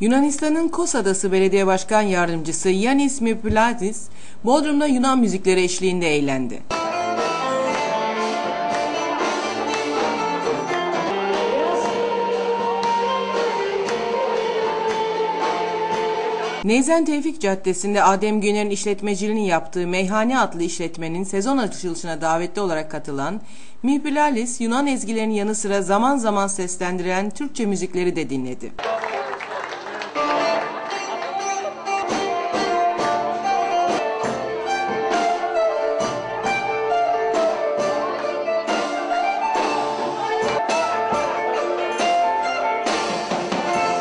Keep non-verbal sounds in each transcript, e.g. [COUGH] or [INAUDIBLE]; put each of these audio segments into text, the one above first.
Yunanistan'ın Kos Adası Belediye Başkan Yardımcısı Yanis Mipiladis, Bodrum'da Yunan müzikleri eşliğinde eğlendi. Neyzen Tevfik Caddesi'nde Adem Güner'in işletmeciliğini yaptığı Meyhane adlı işletmenin sezon açılışına davetli olarak katılan Mipilalis, Yunan ezgilerinin yanı sıra zaman zaman seslendiren Türkçe müzikleri de dinledi.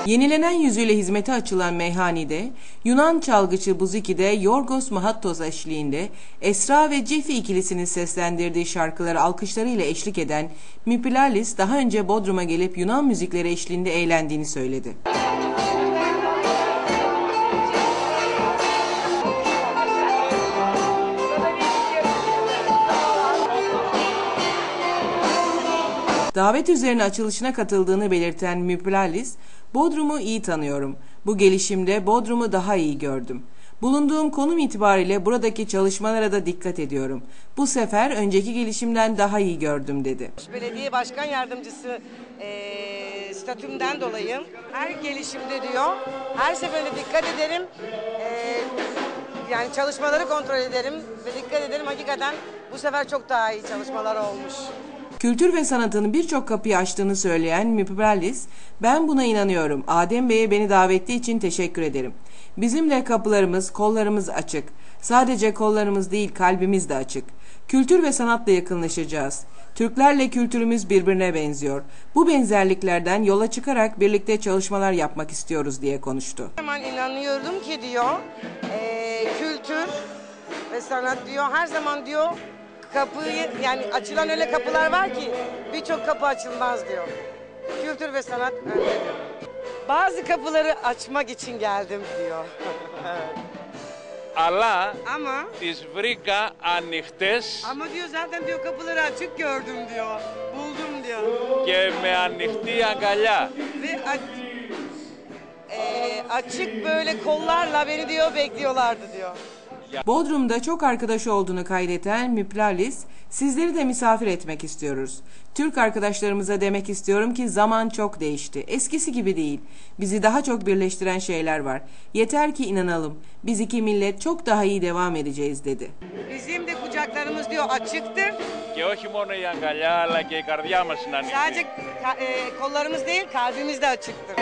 Yenilenen yüzüyle hizmete açılan meyhanede Yunan çalgıcı Buziki'de Yorgos Mahattos eşliğinde Esra ve Cefi ikilisinin seslendirdiği şarkıları alkışlarıyla eşlik eden Mipilalis daha önce Bodrum'a gelip Yunan müzikleri eşliğinde eğlendiğini söyledi. Davet üzerine açılışına katıldığını belirten Miplalis, Bodrum'u iyi tanıyorum. Bu gelişimde Bodrum'u daha iyi gördüm. Bulunduğum konum itibariyle buradaki çalışmalara da dikkat ediyorum. Bu sefer önceki gelişimden daha iyi gördüm dedi. Belediye Başkan Yardımcısı eee statümden dolayı her gelişimde diyor, her seferinde dikkat ederim. Eee, yani çalışmaları kontrol ederim ve dikkat ederim. Hakikaten bu sefer çok daha iyi çalışmalar olmuş. Kültür ve sanatın birçok kapıyı açtığını söyleyen Mipralis, ben buna inanıyorum. Adem Bey'e beni davetli için teşekkür ederim. Bizim de kapılarımız, kollarımız açık. Sadece kollarımız değil, kalbimiz de açık. Kültür ve sanatla yakınlaşacağız. Türklerle kültürümüz birbirine benziyor. Bu benzerliklerden yola çıkarak birlikte çalışmalar yapmak istiyoruz diye konuştu. Her zaman inanıyorum ki diyor, eee, kültür ve sanat diyor, her zaman diyor kapıyı yani açılan öyle kapılar var ki birçok kapı açılmaz diyor. Kültür ve sanat önde diyor. Bazı kapıları açmak için geldim diyor. [LAUGHS] αλλά Ama τις βρήκα ανοιχτές ama diyor zaten diyor kapıları açık gördüm diyor. Buldum diyor. και με ανοιχτή aγκαλιά. Ve a- eee, açık böyle kollarla beni diyor bekliyorlardı diyor. Bodrum'da çok arkadaş olduğunu kaydeten Miplalis, sizleri de misafir etmek istiyoruz. Türk arkadaşlarımıza demek istiyorum ki zaman çok değişti. Eskisi gibi değil. Bizi daha çok birleştiren şeyler var. Yeter ki inanalım. Biz iki millet çok daha iyi devam edeceğiz dedi. Bizim de kucaklarımız diyor açıktır. Και όχι μόνο η αγκαλιά αλλά και η καρδιά μας είναι ανοιχτή. Sadece ka- eee, kollarımız değil kalbimiz de açıktır.